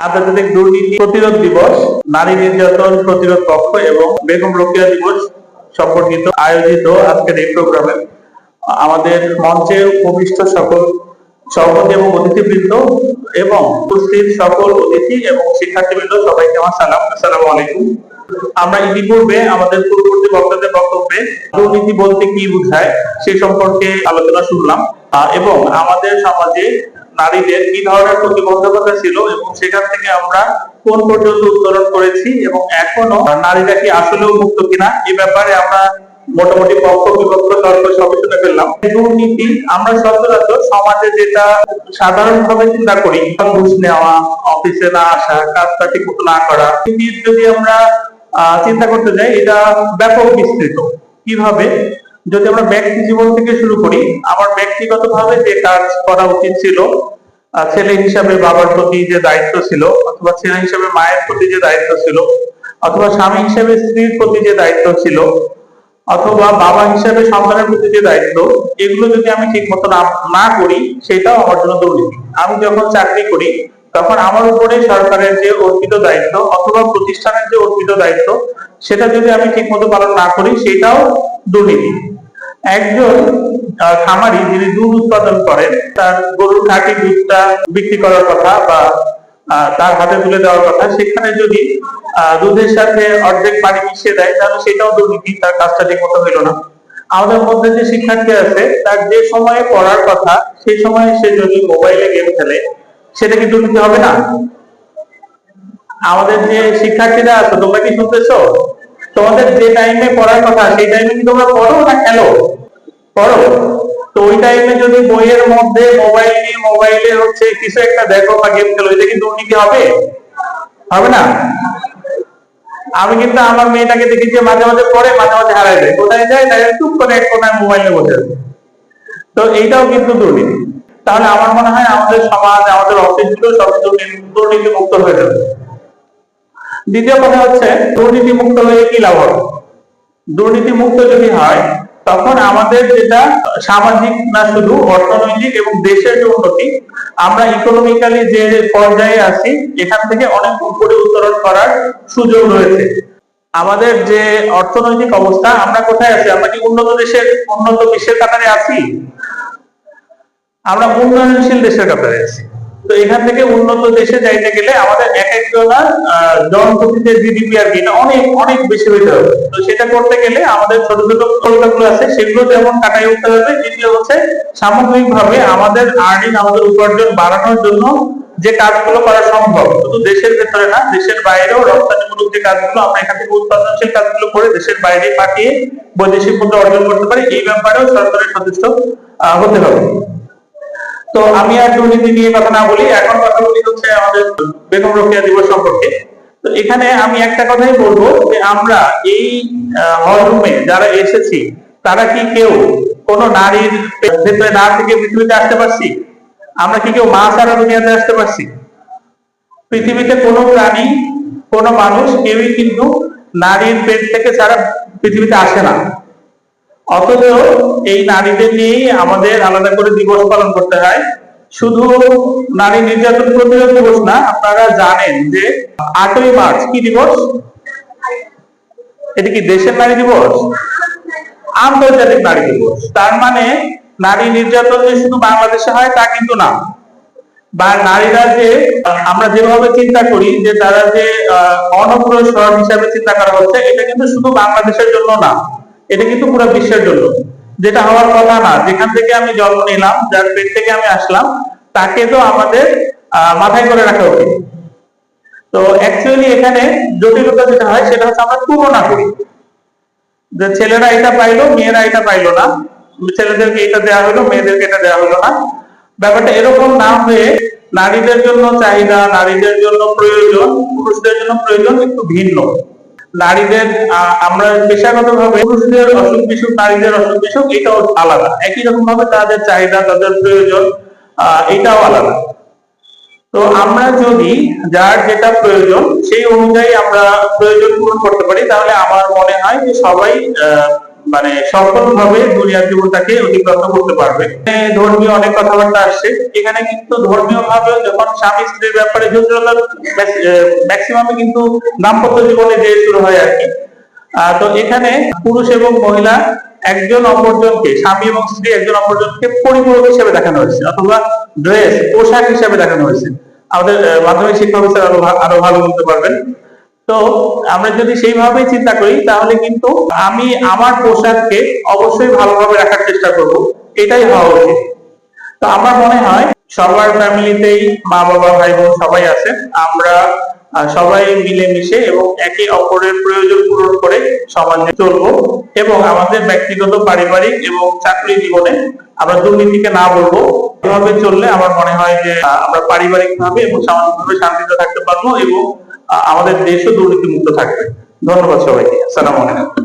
আন্তর্জাতিক দুর্নীতি প্রতিরোধ দিবস, নারী নির্যাতন প্রতিরোধ পক্ষ এবং বেগম রোকেয়া দিবস সম্পর্কিত আয়োজিত আজকের এই প্রোগ্রামে। আমাদের মঞ্চে উপবিষ্ট সকল সভাপতি এবং অতিথিবৃন্দ এবং উপস্থিত সকল অতিথি এবং শিক্ষার্থীবৃন্দ, সবাইকে আমার সালাম। আসসালামু আলাইকুম। আমরা ইতিপূর্বে আমাদের পূর্ববর্তী বক্তাদের বক্তব্যে দুর্নীতি বলতে কি বোঝায় সে সম্পর্কে আলোচনা শুনলাম। এবং আমাদের সমাজে নারীদের কি ধরনের প্রতিবন্ধকতা ছিল এবং সেখান থেকে আমরা কোন পর্যন্ত উত্তরণ করেছি এবং এখনও নারীরা কি আসলেও মুক্ত কিনা এই ব্যাপারে আমরা মোটামুটি পক্ষ বিপক্ষ তর্ক শুনে ফেললাম দুর্নীতি আমরা সচরাচর সমাজে যেটা চিন্তা করি, ঘুষ নেওয়া, অফিসে না আসা কাজটা ঠিক মতো না করা যদি আমরা চিন্তা করতে যাই, এটা ব্যাপক বিস্তৃত। কীভাবে? যদি আমরা ব্যক্তি জীবন থেকে শুরু করি, আমার ব্যক্তিগতভাবে যে কাজ করা উচিত ছিল ছেলে হিসাবে বাবার প্রতি যে দায়িত্ব ছিল, অথবা ছেলে হিসাবে মায়ের প্রতি যে দায়িত্ব ছিল, অথবা স্বামী হিসেবে স্ত্রীর প্রতি যে দায়িত্ব ছিল, অথবা বাবা হিসেবে সন্তানের প্রতি যে দায়িত্ব, এগুলো যদি আমি ঠিক মতো না করি, সেটাও আমার জন্য দুর্নীতি। আমি যখন চাকরি করি, তখন আমার উপরে সরকারের যে অর্পিত দায়িত্ব, অথবা প্রতিষ্ঠানের যে অর্পিত দায়িত্ব, সেটা যদি আমি ঠিক মতো পালন না করি, সেটাও দুর্নীতি। একজন খামারি যিনি দুধ উৎপাদন করেন, তার গরুর খাঁটি দুধটা বিক্রি করার কথা বা তার হাতে তুলে দেওয়ার কথা, সেখানে যদি দুধের সাথে অর্ধেক পানি মিশিয়ে দেয়, তাহলে সেটাও দুর্নীতি, তার কাজটা ঠিক মতো হইল না। আমাদের মধ্যে যে শিক্ষার্থী আছে, তার যে সময়ে পড়ার কথা, সেই সময়ে সে যদি মোবাইলে গেম খেলে, সেটা কি দুর্নীতি হবে না? আমাদের যে শিক্ষার্থীরা আছে, তোমরা কি শুনতেছো? তোমাদের যে টাইমে পড়ার কথা, সেই টাইমে কি তোমরা পড়ো না খেলো? পড়ো। তো ওই টাইমে যদি বইয়ের মধ্যে মোবাইল নিয়ে মোবাইলে হচ্ছে কিছু একটা দেখো বা গেম খেলো, এটা কি দুর্নীতি হবে। হবে না? আমি কিন্তু আমার মেয়েটাকে দেখি যে মাঝে মাঝে পড়ে, মাঝে মাঝে হারায় যায় কোথায় যায়? তাই চুপ করে এক কোনায় মোবাইলে বসে। তো এইটাও কিন্তু দুর্নীতি তাহলে আমার মনে হয় আমাদের সমাজ, আমাদের অফিসগুলো সব দুর্নীতি মুক্ত হয়ে যাবে। দ্বিতীয় কথা হচ্ছে দুর্নীতি মুক্ত হয়ে কি লাভ হবে? দুর্নীতি মুক্ত যদি হয়, তখন আমাদের যেটা সামাজিক না শুধু, অর্থনৈতিক এবং দেশের যে উন্নতি, আমরা ইকোনমিক্যালি যে পর্যায়ে আছি, এখান থেকে অনেক উপরে উত্তরণ করার সুযোগ রয়েছে। আমাদের যে অর্থনৈতিক অবস্থা, আমরা কোথায় আছি? আমরা কি উন্নত দেশের, উন্নত বিশ্বের কাতারে আছি? আমরা উন্নয়নশীল দেশের কাতারে আছি। তো এখান থেকে উন্নত দেশে যাইতে গেলে আমাদের এক একজনের আহ, জনপ্রতিতে জিডিপি আর কি অনেক অনেক বেশি হইতে হবে। তো সেটা করতে গেলে আমাদের ছোট ছোট কলকাতাগুলো আছে সেগুলো যেমন কাটাই উঠতে হবে দ্বিতীয় হচ্ছে সামগ্রিকভাবে আমাদের আর্নিং আমাদের উপার্জন বাড়ানোর জন্য যে কাজগুলো করা সম্ভব শুধু দেশের ভেতরে না দেশের বাইরেও রপ্তানিমূলক যে কাজগুলো আমরা এখান থেকে উৎপাদনশীল কাজগুলো করে দেশের বাইরে পাঠিয়ে বৈদেশিক মুদ্রা অর্জন করতে পারি এই ব্যাপারেও সরকারের সচেষ্ট হতে হবে। তো আমি আর দুর্নীতি নিয়ে কথা না বলি, এখন কথা বলি হচ্ছে আমাদের বেগম রোকেয়া দিবস সম্পর্কে। তো এখানে আমি একটা কথাই বলব যে আমরা এই হল রুমে যারা এসেছি, তারা কি কেউ কোন নারীর ভেতরে না থেকে পৃথিবীতে আসতে পারছি? আমরা কি কেউ মা ছাড়া দুনিয়াতে আসতে পারছি? পৃথিবীতে কোনো প্রাণী, কোনো মানুষ কেউই কিন্তু নারীর পেট থেকে ছাড়া পৃথিবীতে আসে না। অথচ এই নারীদের নিয়েই আমাদের আলাদা করে দিবস পালন করতে হয়। শুধু নারী নির্যাতন প্রতিরোধ দিবস না, আপনারা জানেন যে আটই মার্চ কি দিবস? এটা কি দেশের নারী দিবস? আন্তর্জাতিক নারী দিবস। তার মানে নারী নির্যাতন যে শুধু বাংলাদেশে হয় তা কিন্তু না। বা নারীরা যে, আমরা যেভাবে চিন্তা করি যে তারা যে অনগ্রসর হিসাবে চিন্তা করা হচ্ছে, এটা কিন্তু শুধু বাংলাদেশের জন্য না। এটা কিন্তু পুরো বিশ্বের জন্য। যেটা হওয়ার কথা না, যেখান থেকে আমি জন্ম নিলাম, যার পেট থেকে আমি আসলাম, তাকে তো আমাদের মাথায় করে রাখা উচিত। তো অ্যাকচুয়ালি এখানে জটিলতা যেটা হয়, সেটা হচ্ছে আমরা তুলনা করি। যে ছেলেরা এটা পাইলো, মেয়েরা এটা পাইলো না। ছেলেদেরকে এটা দেওয়া হলো, মেয়েদেরকে এটা দেওয়া হলো না। ব্যাপারটা এরকম না হয়ে নারীদের জন্য চাহিদা, নারীদের জন্য প্রয়োজন, পুরুষদের জন্য প্রয়োজন একটু ভিন্ন। নারীদের আমরা পেশাগত ভাবে পুরুষদের অসুখ বিসুখ নারীদের অসুখ বিসুখ এটাও আলাদা। একই রকম ভাবে তাদের চাহিদা, তাদের প্রয়োজন এটাও আলাদা। তো আমরা যদি যার যেটা প্রয়োজন, সেই অনুযায়ী আমরা প্রয়োজন পূরণ করতে পারি, তাহলে আমার মনে হয় যে সবাই মানে সফলভাবে দুনিয়ার জীবনটাকে অতিক্রান্ত করতে পারবে। ধর্মীয় অনেক কথাবার্তা আসছে। এখানে কিন্তু ধর্মীয় ভাবে যখন স্বামী স্ত্রীর ব্যাপারে জটিলতা ম্যাক্সিমামে কিন্তু দাম্পত্য জীবনে যে শুরু হয় আর কি। তো এখানে পুরুষ এবং মহিলা একজন অপরজনকে, স্বামী এবং স্ত্রী একজন অপরজনকে পরিপূরক হিসেবে দেখানো হয়েছে, অথবা ড্রেস পোশাক হিসেবে দেখানো হয়েছে। আমাদের মাধ্যমিক শিক্ষা আরও আরও ভালো বলতে পারবেন। তো আমরা যদি সেইভাবেই চিন্তা করি, তাহলে কিন্তু আমি আমার পোশাককে অবশ্যই ভালোভাবে রাখার চেষ্টা করব। এটাই হওয়া উচিত তো আমার মনে হয় সবার ফ্যামিলিতেই মা, বাবা, ভাই, বোন সবাই আছে। আমরা সবাই মিলেমিশে এবং একে অপরের প্রয়োজন পূরণ করে সমাজে চলবো এবং আমাদের ব্যক্তিগত, পারিবারিক এবং চাকরি জীবনে আমরা দুর্নীতিকে না বলব। এভাবে চললে আমার মনে হয় যে আমরা পারিবারিক ভাবে এবং সামাজিকভাবে শান্তিতে থাকতে পারব এবং আমাদের দেশও দুর্নীতি মুক্ত থাকবে। ধন্যবাদ সবাইকে। সালাম আলাইকুম।